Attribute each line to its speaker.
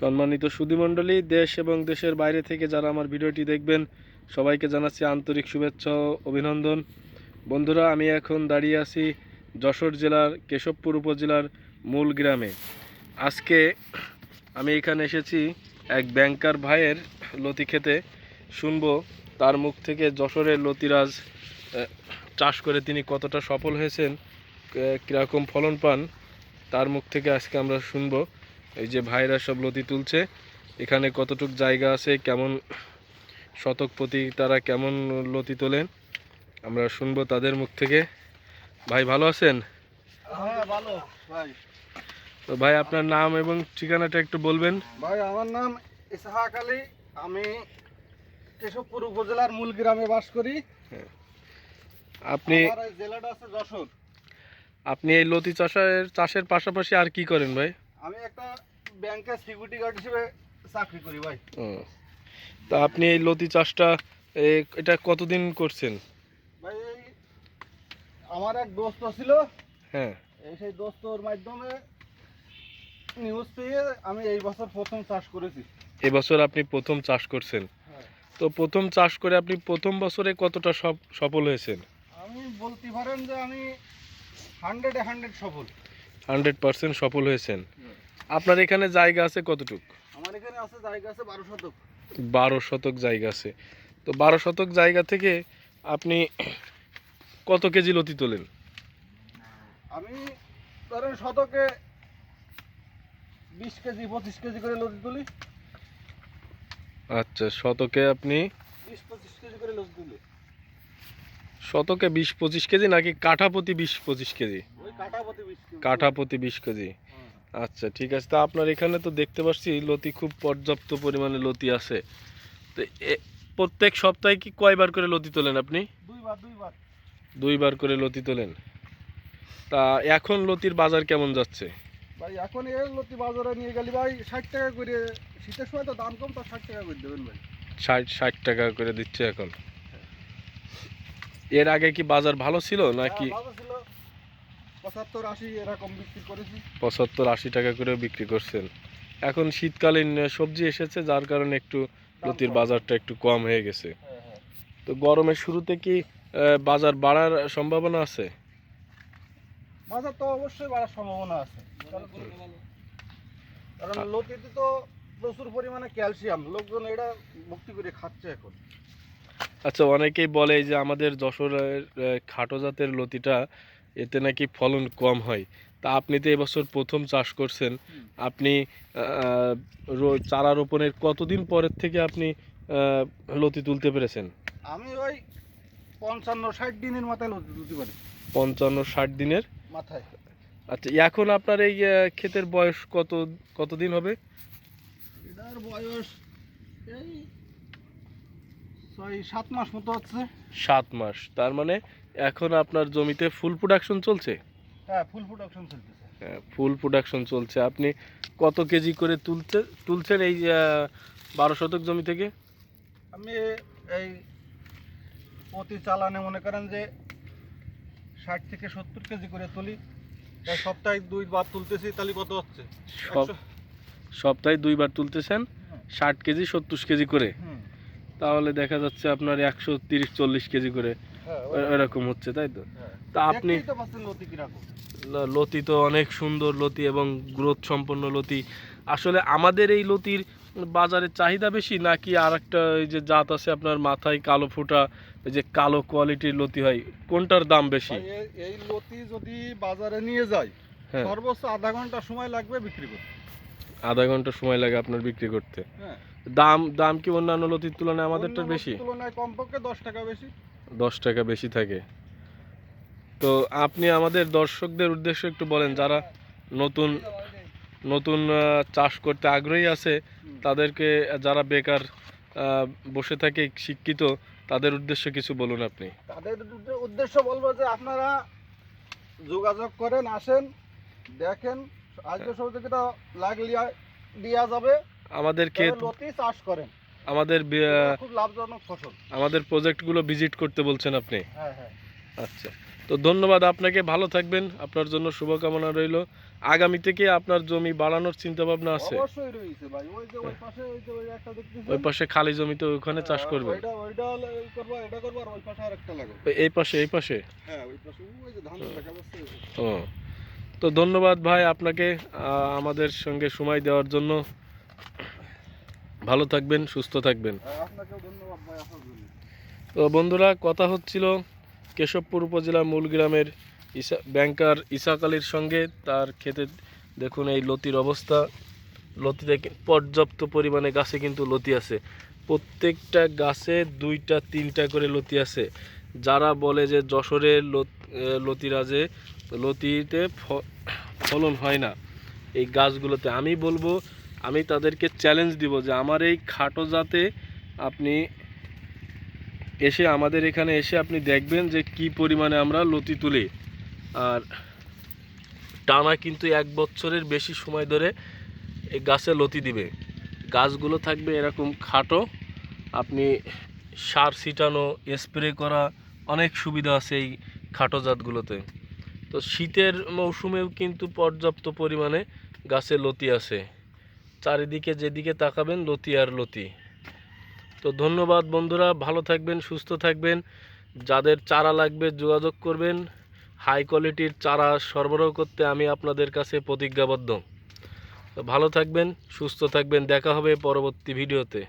Speaker 1: সম্মানিত সুধীমণ্ডলী, দেশ এবং দেশের বাইরে থেকে যারা আমার ভিডিওটি দেখবেন, সবাইকে জানাচ্ছি আন্তরিক শুভেচ্ছা ও অভিনন্দন। বন্ধুরা, আমি এখন দাঁড়িয়ে আছি যশোর জেলার কেশবপুর উপজেলার মূল গ্রামে। আজকে আমি এখানে এসেছি এক ব্যাংকার ভাইয়ের লতি খেতে। শুনব তার মুখ থেকে যশোরের লতিরাজ চাষ করে তিনি কতটা সফল হয়েছেন কীরকম ফলন পান, তার মুখ থেকে আজকে আমরা শুনব। এই যে ভাইরা সব লতি তুলছে এখানে কতটুক জায়গা আছে কেমন শতক প্রতি তারা কেমন লতি তোলেন আমরা শুনব তাদের মুখ থেকে। ভাই ভালো আছেন?
Speaker 2: হ্যাঁ ভালো ভাই।
Speaker 1: তো ভাই আপনার নাম এবং ঠিকানাটা একটু বলবেন।
Speaker 2: ভাই আমার নাম ইসহাক আলী। আমি কেশবপুর উপজেলার মূল গ্রামে বাস করি।
Speaker 1: আপনি
Speaker 2: জেলাটা আছে যশোর।
Speaker 1: আপনি এই লতি চাষের চাষের পাশাপাশি আর কি করেন ভাই?
Speaker 2: আমি একটা ব্যাংকে সিকিউরিটি গার্ড হিসেবে চাকরি করি ভাই।
Speaker 1: তা আপনি এই লতি চাষটা এটা কতদিন করছেন?
Speaker 2: ভাই এই আমার এক দোস্ত ছিল।
Speaker 1: হ্যাঁ।
Speaker 2: এই সেই দোস্তর মাধ্যমে নিউজ পেয়ে আমি এই বছর প্রথম চাষ করেছি।
Speaker 1: এবছর আপনি প্রথম চাষ করছেন।
Speaker 2: হ্যাঁ।
Speaker 1: তো প্রথম চাষ করে আপনি প্রথম বছরে কতটা সফ সফল হয়েছেন?
Speaker 2: আমি বলতে পারেন যে আমি হান্ড্রেডে হান্ড্রেড সফল।
Speaker 1: হান্ড্রেড পার্সেন্ট সফল হয়েছেন। আপনার এখানে জায়গা আছে কতটুক?
Speaker 2: আমার এখানে আছে জায়গা আছে বারো শতক।
Speaker 1: বারো শতক জায়গা আছে। তো বারো শতক জায়গা থেকে আপনি কত কেজি লতি তোলেন?
Speaker 2: আমি ধরেন শতকে বিশ কেজি পঁচিশ কেজি করে লতি তুলি।
Speaker 1: আচ্ছা শতকে আপনি
Speaker 2: বিশ পঁচিশ কেজি করে লতি তুলি।
Speaker 1: শতকে বিশ পঁচিশ কেজি নাকি কাঠা প্রতি বিশ পঁচিশ কেজি? কাঠা প্রতি বিশ কেজি।
Speaker 2: হ্যাঁ।
Speaker 1: আচ্ছা ঠিক আছে। তা আপনার এখানে তো দেখতে পাচ্ছি লতি খুব পর্যাপ্ত পরিমাণে লতি আছে। তো প্রত্যেক সপ্তাহে কি কয়বার করে লতি তোলেন আপনি?
Speaker 2: দুইবার
Speaker 1: করে লতি তোলেন। তা এখন লতির বাজার কেমন যাচ্ছে?
Speaker 2: ভাই এখন এই লতি বাজারে নিয়ে গেলি ভাই ষাট টাকা করে শীতের সময় তো দাম কম তো ষাট টাকা করে দেবেন ভাই।
Speaker 1: ষাট ষাট টাকা করে দিচ্ছে এখন। এর আগে কি বাজার ভালো ছিল নাকি
Speaker 2: হ্যাঁ, ভালো ছিল। পঁচাত্তর আশি এরকম বিক্রি করেছি।
Speaker 1: পঁচাত্তর আশি টাকা করে বিক্রি করছেন। এখন শীতকালীন সবজি এসেছে যার কারণে একটু লতির বাজারটা একটু কম হয়ে গেছে।
Speaker 2: হ্যাঁ হ্যাঁ।
Speaker 1: তো গরমের শুরুতে কি বাজার বাড়ার সম্ভাবনা আছে?
Speaker 2: বাজার তো অবশ্যই বাড়ার সম্ভাবনা আছে। কারণ- কারণ লতিতে তো প্রচুর পরিমাণে ক্যালসিয়াম লোকজন এটা ভক্তি করে খাচ্ছে এখন।
Speaker 1: আচ্ছা অনেকেই বলে যে আমাদের যশোরের খাটো জাতের লতিটা এতে নাকি ফলন কম হয়। তা আপনি তো এবছর প্রথম চাষ করছেন। আপনি চারা রোপণের কতদিন পরের থেকে আপনি লতি তুলতে পেরেছেন?
Speaker 2: আমি ওই পঞ্চান্ন ষাট দিনের মাথায় লতি তুলতে পারি।
Speaker 1: পঞ্চান্ন ষাট দিনের?
Speaker 2: মাথায়।
Speaker 1: আচ্ছা এখন আপনার এই ক্ষেতের বয়স কত কতদিন হবে?
Speaker 2: এটার বয়স এই ছয় সাত মাস মতো হচ্ছে
Speaker 1: সাত মাস। তার মানে এখন আপনার জমিতে ফুল প্রোডাকশন চলছে?
Speaker 2: হ্যাঁ ফুল প্রোডাকশন চলতেছে।
Speaker 1: ফুল প্রোডাকশন চলছে। আপনি কত কেজি করে তুলতে তুলছেন এই বারো শতক জমি থেকে?
Speaker 2: আমি এই প্রতি চালানে মনে করেন যে ষাট থেকে সত্তর কেজি করে তুলি। সপ্তাহে দুইবার তুলতেছি তাহলে কত হচ্ছে?
Speaker 1: সপ্তাহে দুইবার তুলতেছেন ষাট কেজি সত্তর কেজি করে। তাহলে দেখা যাচ্ছে আপনার একশো তিরিশ চল্লিশ কেজি করে
Speaker 2: হ্যাঁ,
Speaker 1: এরকম হচ্ছে তাই তো?
Speaker 2: হ্যাঁ।
Speaker 1: তা আপনি
Speaker 2: লতি
Speaker 1: তো অনেক সুন্দর লতি এবং গ্রোথ সম্পন্ন লতি। আসলে আমাদের এই লতির বাজারে চাহিদা বেশি নাকি আর একটা এই যে জাত আছে আপনার মাথায় কালো ফুটা এই যে কালো কোয়ালিটির লতি হয় কোনটার দাম বেশি?
Speaker 2: এই- লতি যদি বাজারে নিয়ে যায়
Speaker 1: হ্যাঁ।
Speaker 2: সর্বোচ্চ আধা ঘণ্টা সময় লাগবে বিক্রি করতে।
Speaker 1: আধা ঘণ্টা সময় লাগে আপনার বিক্রি করতে।
Speaker 2: হ্যাঁ।
Speaker 1: দাম দাম কি অন্যান্য লতির তুলনায় আমাদেরটা বেশি?
Speaker 2: তুলনায় কমপক্ষে দশ টাকা বেশি।
Speaker 1: দশ টাকা বেশি থাকে। তো আপনি আমাদের দর্শকদের উদ্দেশ্য একটু বলেন যারা নতুন নতুন চাষ করতে আগ্রহী আছে তাদেরকে যারা বেকার বসে থাকে শিক্ষিত তাদের উদ্দেশ্যে কিছু বলুন আপনি।
Speaker 2: তাদের উদ্দেশ্য বলব যে আপনারা যোগাযোগ করেন আসেন দেখেন আজকে সহযোগিতা লাগলে দেওয়া যাবে।
Speaker 1: আমাদের ক্ষেত
Speaker 2: চাষ করেন।
Speaker 1: আমাদের
Speaker 2: খুব লাভজনক ফসল।
Speaker 1: আমাদের প্রজেক্টগুলো ভিজিট করতে বলছেন আপনি?
Speaker 2: হ্যাঁ হ্যাঁ।
Speaker 1: আচ্ছা। তো ধন্যবাদ আপনাকে ভালো থাকবেন আপনার জন্য শুভকামনা রইল। আগামী থেকে আপনার জমি বাড়ানোর চিন্তা ভাবনা আছে?
Speaker 2: অবশ্যই রয়েছে ভাই ওই যে ওই পাশে ওই যে ওই একটা দেখতেছেন?
Speaker 1: ওই পাশে খালি জমিতে ওখানে চাষ
Speaker 2: ওইটা ওইটা এটা করবা আর ওই পাশে আরেকটা লাগাবো।
Speaker 1: এই পাশে এই পাশে?
Speaker 2: হ্যাঁ ওই পাশে ওই যে ধান দেখা
Speaker 1: ও। তো ধন্যবাদ ভাই আপনাকে আমাদের সঙ্গে সময় দেওয়ার জন্য। ভালো থাকবেন সুস্থ থাকবেন। তো বন্ধুরা কথা হচ্ছিল কেশবপুর উপজেলার মূল গ্রামের ইসা ব্যাংকার ইসাক আলীর সঙ্গে। তার ক্ষেতে দেখুন এই লতির অবস্থা। লতিতে পর্যাপ্ত পরিমাণে গাছে কিন্তু লতি আছে। প্রত্যেকটা গাছে দুইটা তিনটা করে লতি আছে। যারা বলে যে যশোরে লত- এ, লতিতে ফ- ফলন হয় না এই গাছগুলোতে আমি বলব আমি তাদেরকে চ্যালেঞ্জ দিব যে আমার এই খাটো জাতে আপনি এসে আমাদের এখানে এসে আপনি দেখবেন যে কি পরিমাণে আমরা লতি তুলি। আর টানা কিন্তু এক বছরের বেশি সময় ধরে এই গাছে লতি দিবে। গাছগুলো থাকবে এরকম খাটো। আপনি সার ছিটানো স্প্রে করা অনেক সুবিধা আছে এই খাটো জাতগুলোতে। তো শীতের মৌসুমেও কিন্তু পর্যাপ্ত পরিমাণে গাছে লতি আছে। চারিদিকে যেদিকে তাকাবেন লতি আর লতি। তো ধন্যবাদ বন্ধুরা, ভালো থাকবেন, সুস্থ থাকবেন। যাদের চারা লাগবে যোগাযোগ করবেন। হাই কোয়ালিটির চারা সরবরাহ করতে আমি আপনাদের কাছে প্রতিজ্ঞাবদ্ধ। ভালো থাকবেন, সুস্থ থাকবেন। দেখা হবে পরবর্তী ভিডিওতে।